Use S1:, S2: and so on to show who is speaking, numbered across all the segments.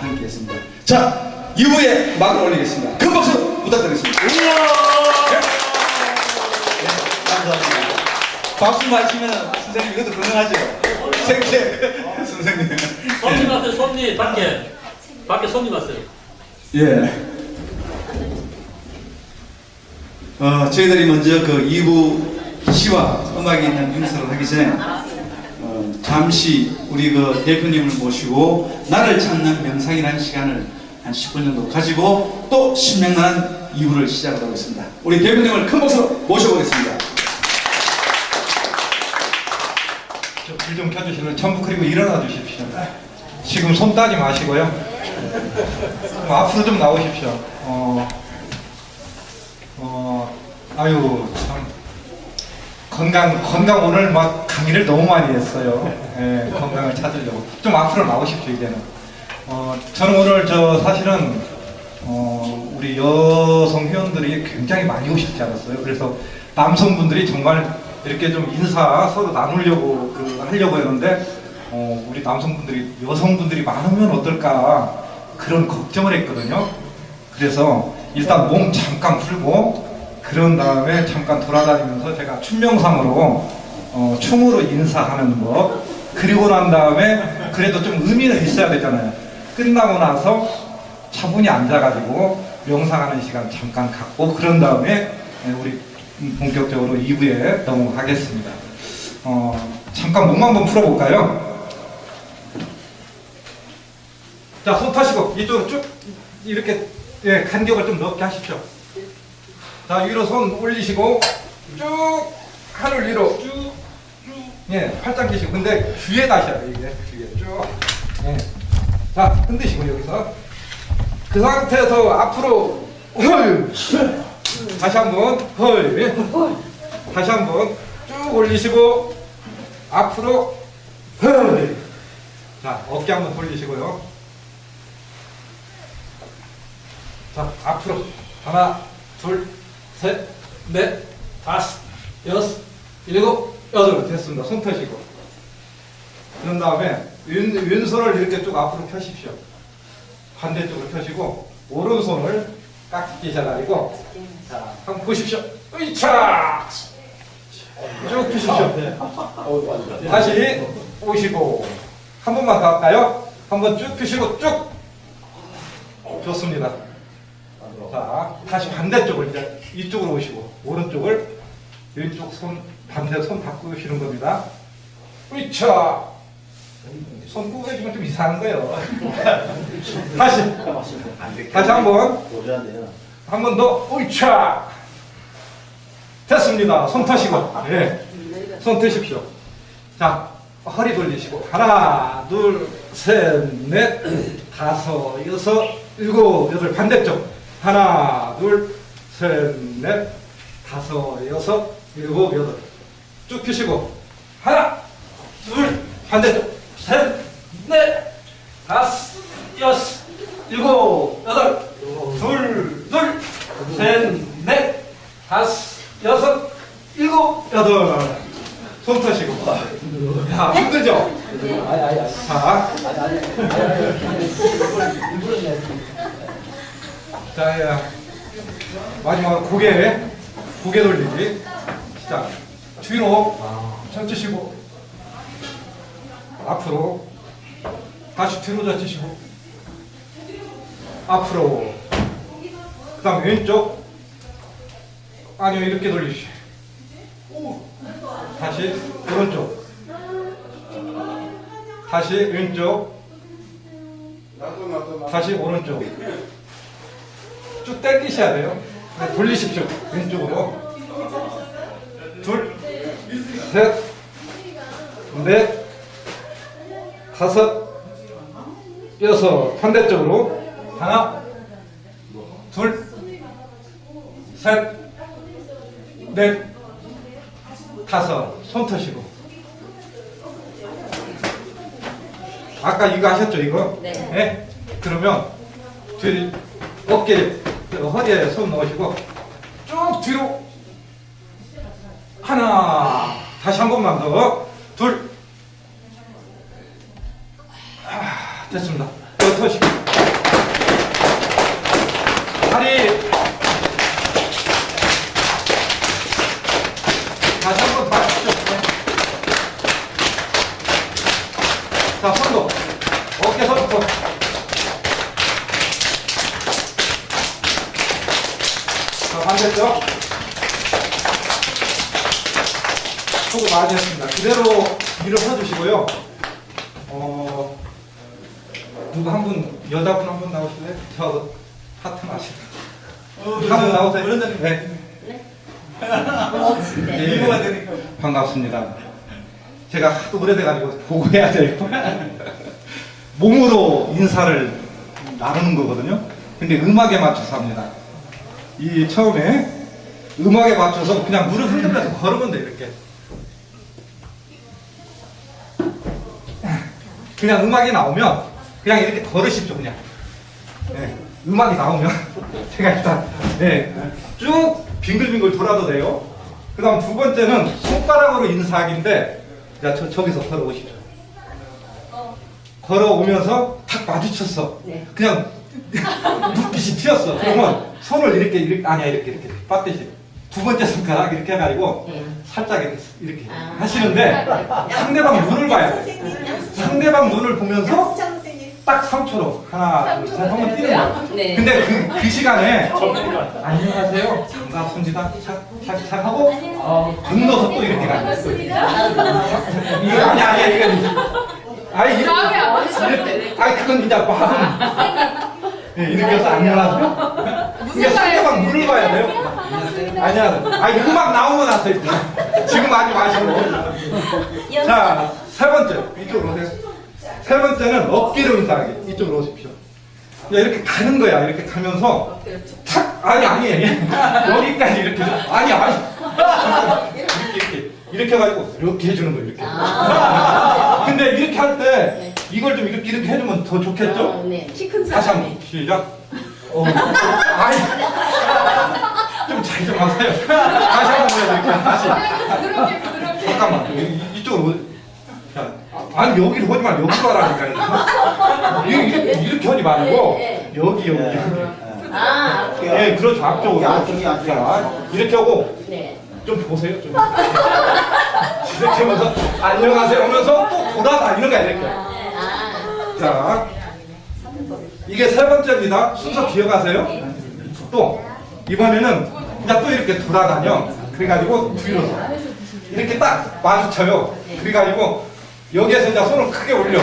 S1: 함께 했습니다. 자, 2부에 막을 올리겠습니다. 큰 박수 부탁드리겠습니다. 네, 감사합니다. 박수만 치면 선생님 이것도 건강하죠? 생체 선생님.
S2: 손님 왔어요, 손님. 밖에. 밖에 손님 왔어요.
S1: 예. 어, 저희들이 먼저 그 2부 시와 음악이 있는 행사를 하기 전에 어, 잠시 우리 그 대표님을 모시고 나를 찾는 명상이라는 시간을 한 10분 정도 가지고 또 신명나는 2부를 시작하도록 하겠습니다. 우리 대표님을 큰 박수로 모셔보겠습니다.
S3: 불좀 켜주시면 전부 그리고 일어나 주십시오. 지금 손 따지 마시고요. 좀 앞으로 좀 나오십시오. 어, 어, 아유 참 건강 건강 오늘 막 강의를 너무 많이 했어요. 예, 건강을 찾으려고 좀 앞으로 나오십시오 이제는. 어, 저는 오늘 저 사실은 어, 우리 여성 회원들이 굉장히 많이 오실 줄 알았어요. 그래서 남성분들이 정말 이렇게 좀 인사 서로 나누려고 그 하려고 했는데 어, 우리 남성분들이 여성분들이 많으면 어떨까 그런 걱정을 했거든요. 그래서 일단 몸 잠깐 풀고 그런 다음에 잠깐 돌아다니면서 제가 춤명상으로 어, 춤으로 인사하는 법 그리고 난 다음에 그래도 좀 의미는 있어야 되잖아요. 끝나고 나서 차분히 앉아가지고 명상하는 시간 잠깐 갖고 그런 다음에 예, 우리 본격적으로 2부에 넘어가겠습니다. 어, 잠깐 몸 한번 풀어볼까요? 자, 손 타시고 이쪽으로 쭉 이렇게 예, 간격을 좀 넓게 하십시오. 자, 위로 손 올리시고 쭉 하늘 위로 쭉, 쭉 예, 팔짱 끼시고. 근데 귀에 다셔야 돼 이게. 귀에 쭉. 예. 자, 흔드시고 여기서. 그 상태에서 앞으로 헐. 다시 한번 헐. 다시 한번 쭉 올리시고 앞으로 헐 자 어깨 한번 돌리시고요. 자 앞으로. 하나 둘 셋 넷 다섯 여섯 일곱 여덟 됐습니다. 손 펴시고. 그런 다음에 왼, 왼손을 이렇게 쭉 앞으로 펴십시오. 반대쪽으로 펴시고 오른손을 깍지 끼셔가지고 자 한번 보십시오. 으이차! 쭉 펴십시오. 다시 오시고 한 번만 더 할까요? 한번 쭉 펴시고 쭉! 좋습니다. 자 다시 반대쪽을 이제 이쪽으로 오시고 오른쪽을 왼쪽 손 반대 손 바꾸시는 겁니다 으이차 손 구부러지면 좀 이상한 거예요 다시 다시 한번 한 번 더, 오이차! 됐습니다. 손 터시고, 예. 손 트십시오. 자, 허리 돌리시고, 하나, 둘, 셋, 넷, 다섯, 여섯, 일곱, 여덟, 반대쪽. 하나, 둘, 셋, 넷, 다섯, 여섯, 일곱, 여덟. 쭉 펴시고, 하나, 둘, 반대쪽. 셋, 넷, 다섯, 여섯, 일곱, 여덟, 둘, 둘, 셋, 넷, 다섯, 여섯, 일곱, 여덟. 손 터시고. 야, 힘들죠? 자. 자, 야. 마지막으로 고개, 고개 돌리기. 시작. 뒤로, 젖히시고. 앞으로. 다시 뒤로 젖히시고. 앞으로. 그 다음 왼쪽 아니요 이렇게 돌리시 다시 오른쪽 다시 왼쪽 다시 오른쪽 쭉 당기셔야 돼요 네, 돌리십시오 왼쪽으로 둘 셋 넷 다섯 여섯 반대쪽으로 하나 둘, 셋, 넷, 다섯. 손 터시고. 아까 이거 하셨죠, 이거?
S4: 네.
S3: 그러면 뒤 어깨, 허리에 손 놓으시고 쭉 뒤로. 하나. 다시 한 번만 더둘. 아, 됐습니다. 더 터시고. 다리. 다시 한 번 더 하시죠. 네. 자, 손도. 어깨 손도. 수고 많이 했습니다. 그대로 일을 해주시고요. 어, 누구 한 분, 여자분 한 분 나오실래요? 저 파트너 하시고. 한분 나오세요. 네. 네.
S1: 이거가 되니까.
S3: 반갑습니다. 제가 하도 오래돼가지고 보고 해야 돼요. 몸으로 인사를 나누는 거거든요. 근데 음악에 맞춰서 합니다. 이 처음에 음악에 맞춰서 그냥 무릎 흔들면서 걸으면 돼 이렇게. 그냥 음악이 나오면 그냥 이렇게 걸으십시오 그냥. 네, 음악이 나오면 제가 일단 네, 쭉 빙글빙글 돌아도 돼요. 그 다음 두 번째는 손가락으로 인사하기인데 자, 저, 저기서 걸어오십시오. 걸어오면서 탁 마주쳤어.
S4: 네.
S3: 그냥 눈빛이 튀었어. 그러면 손을 이렇게, 이렇게 아니야 이렇게 이렇게 빠듯이 두 번째 손가락 이렇게 해가지고
S4: 네.
S3: 살짝 이렇게, 이렇게
S4: 아.
S3: 하시는데 상대방 눈을 봐야 돼. 상대방 눈을 보면서 딱 3초로 하나 둘 셋 한번 뛰는 거야.
S4: 네.
S3: 근데 그, 그 시간에. 안녕하세요 반갑습니다 착착착 하고 어, 건너서 또 이렇게 가요. 이거 아니 아니 이거 아니 이렇게 이렇게 아니 그건 이제 마음 예, 이렇게 해서 안녕하세요. 이게 상대방 눈을 봐야 돼요? 아니야. 아니 음악 나오고 나서 일단 지금 하지 마시고 자 세 번째. 이쪽으로 오세요. 세 번째는 어깨로 인사하기. 이쪽으로 오십시오. 야, 이렇게 가는 거야 이렇게 가면서. 탁 아니 아니 여기까지 이렇게. 아니 아니. 이렇게 이렇게. 이렇게 해가지고 이렇게 해주는 거예요 이렇게. 근데 이렇게 할 때 이걸 좀 이렇게 이렇게 해주면 더 좋겠죠?
S4: 네. 키 큰
S3: 다시 한번 시작 어. 아이 좀잘 좀 하세요 다시 한번 해드릴게요 다시 잠깐만 이- 이쪽으로 오- 자, 아니 여기로 하지 말고 여기로 하라니까 이렇게, 이렇게, 하지 말고 여기 여기 이렇게
S4: 아,
S3: 예, 그렇죠. 앞쪽으로.
S1: 앞쪽이, 앞쪽이.
S3: 자, 이렇게 하고
S4: 네.
S3: 좀 보세요. 좀. 이렇게 하면서 안녕하세요 하면서 또 돌아다니는 거야 이렇게.
S4: 아,
S3: 자, 이게 세 번째입니다. 순서 기억하세요? 또 이번에는 이제 또 이렇게 돌아다녀. 그래가지고 뒤로 이렇게 딱 마주쳐요. 그래가지고 여기에서 이제 손을 크게 올려.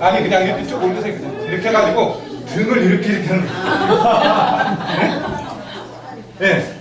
S3: 아니 그냥 이렇게 쭉 올리세요. 그냥. 이렇게 해가지고 등을 이렇게 이렇게 하는 거예요. 네? 네.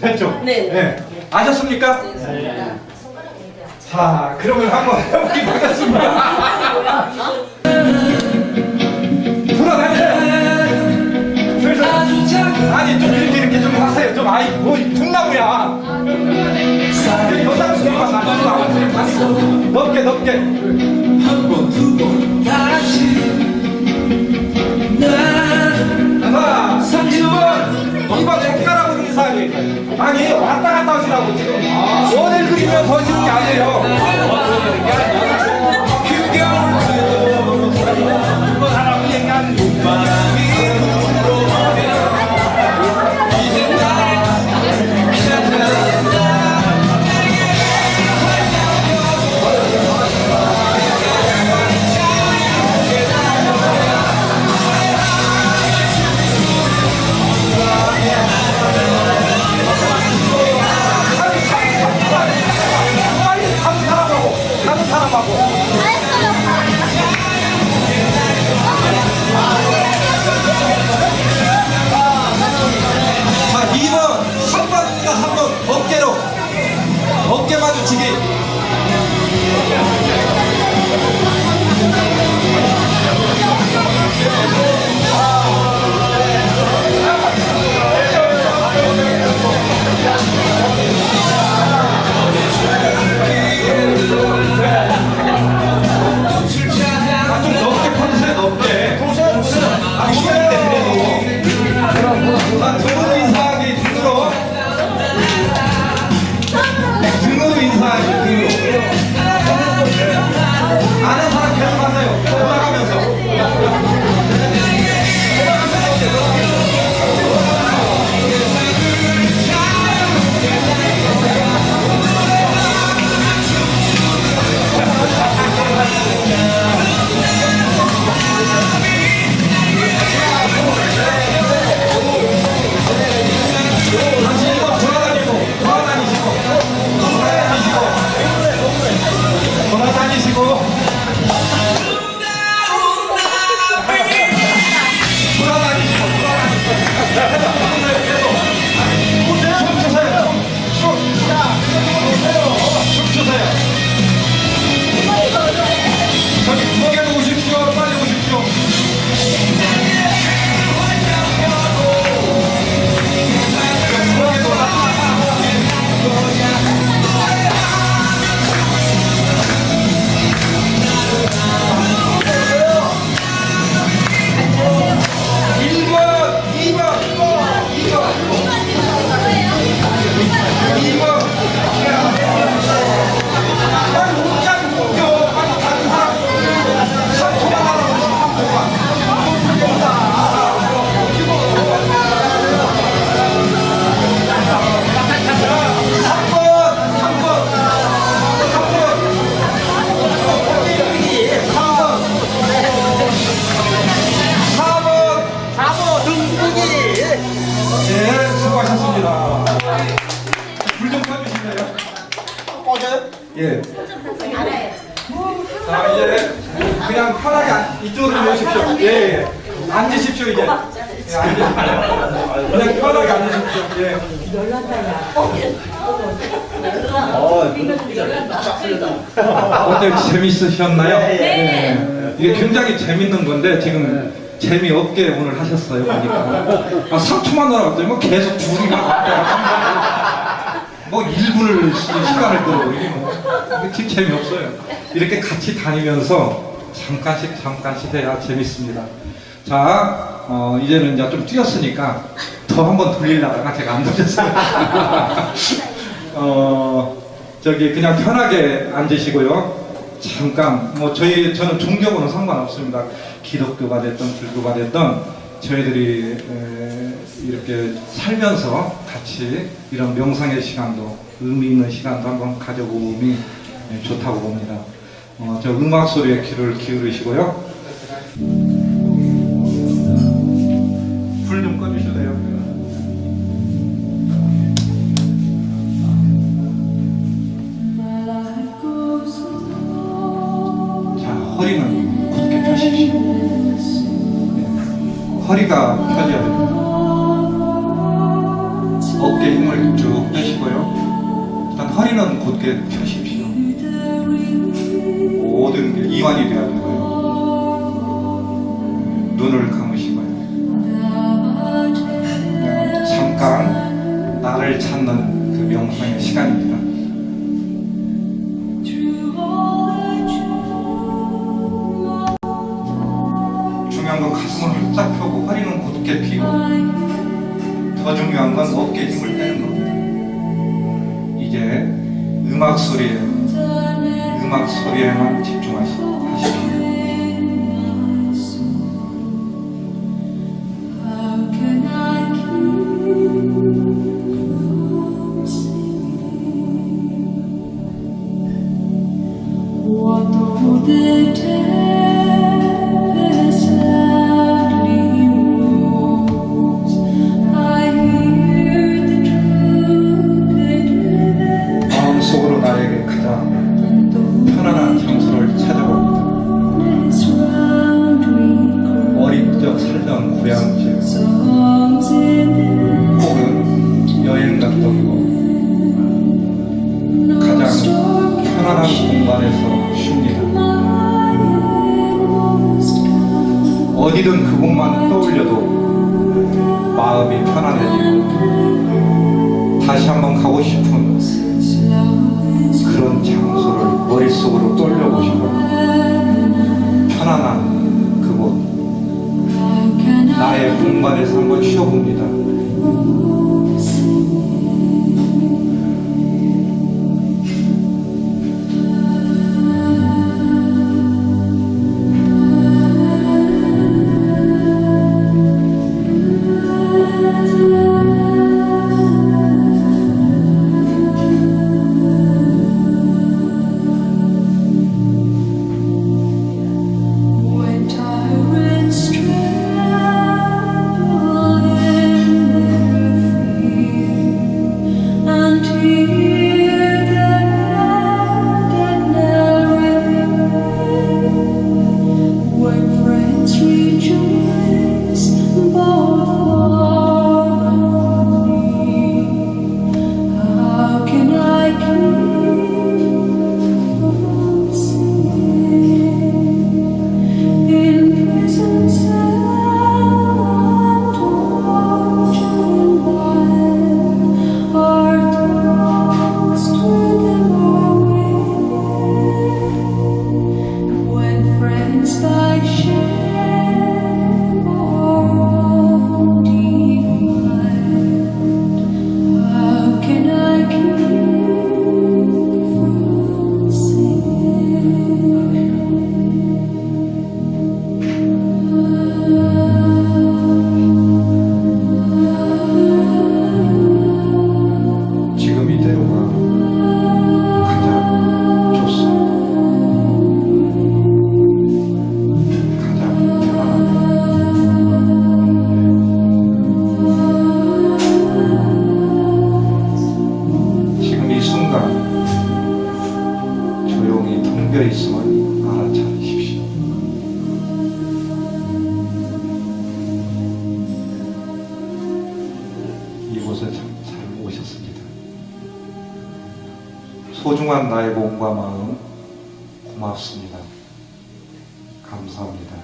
S3: 됐죠?
S4: 네.
S3: 네. 아셨습니까? 자, 그러면 한번 해보기 하겠습니다. 여자분들만 나가지 마. 아니, 넓게, 넓게. 하나, 2번, 2번 손가락으로 인사하기. 아니, 왔다 갔다 하시라고 지금. 원을 그리면 보시는 게 아니에요. 어깨 마주치기. 예. 자 이제 그냥 편하게 앉- 이쪽으로 모십시오. 예, 예. 앉으십시오 이제. 예, 앉으십시오. 그냥 편하게 앉으십시오. 예. 어때 재밌으셨나요? 네. 이게 굉장히 재밌는 건데 지금 재미없게 오늘 하셨어요 보니까. 아 3초만 나왔더니 뭐 계속 둘이만 왔다. 뭐 1분을 시간을 끌고 이게 뭐 이게 재미없어요. 이렇게 같이 다니면서 잠깐씩 잠깐씩 해야 재밌습니다. 자, 어, 이제는 이제 좀 뛰었으니까 더 한번 돌리려다가 제가 안 돌렸어요. 어, 저기 그냥 편하게 앉으시고요. 잠깐, 뭐 저희, 저는 종교고는 상관없습니다. 기독교가 됐든 불교가 됐든 저희들이 에, 이렇게 살면서 같이 이런 명상의 시간도 의미 있는 시간도 한번 가져보면 예, 좋다고 봅니다. 어, 저 음악 소리에 귀를 기울이시고요. 눈을 감으시고요. 잠깐 나를 찾는 그 명상의 시간입니다. 중요한 건 가슴을 활짝 펴고 허리는 굳게 펴고 더 중요한 건 어깨 힘을 빼는 겁니다. 이제 음악 소리에 음악 소리에만 편안한 공간에서 쉽니다. 어디든 그곳만 떠올려도 마음이 편안해지고 다시 한번 가고 싶은 그런 장소를 머릿속으로 떠올려보시고 편안한 그곳 나의 공간에서 한번 쉬어봅니다.
S5: amor. 담겨 있음을 알아차리십시오. 이곳에 참 잘 오셨습니다.
S3: 소중한 나의 몸과 마음 고맙습니다. 감사합니다.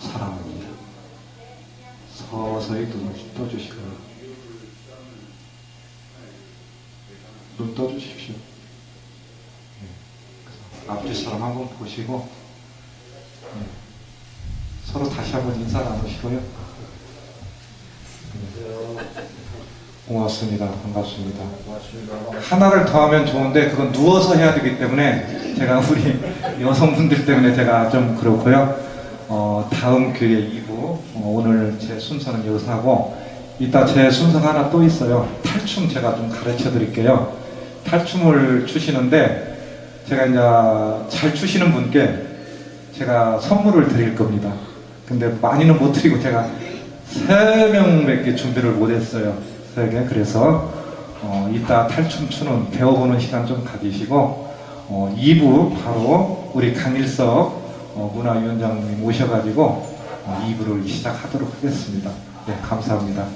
S3: 사랑합니다. 서서히 눈을 떠주시고요. 보시고 네. 서로 다시 한번 인사 나누시고요. 고맙습니다. 반갑습니다. 하나를 더하면 좋은데 그건 누워서 해야 되기 때문에 제가 우리 여성분들 때문에 제가 좀 그렇고요. 어, 다음 교회 2부 어, 오늘 제 순서는 여기서 하고 이따 제 순서가 하나 또 있어요. 탈춤 제가 좀 가르쳐 드릴게요. 탈춤을 추시는데 제가 이제 잘 추시는 분께 제가 선물을 드릴 겁니다. 근데 많이는 못 드리고 제가 세 명밖에 준비를 못했어요. 세 개. 그래서 어, 이따 탈춤 추는 배워보는 시간 좀 가지시고 어, 2부 바로 우리 강일석 어, 문화위원장님 모셔가지고 어, 2부를 시작하도록 하겠습니다. 네, 감사합니다.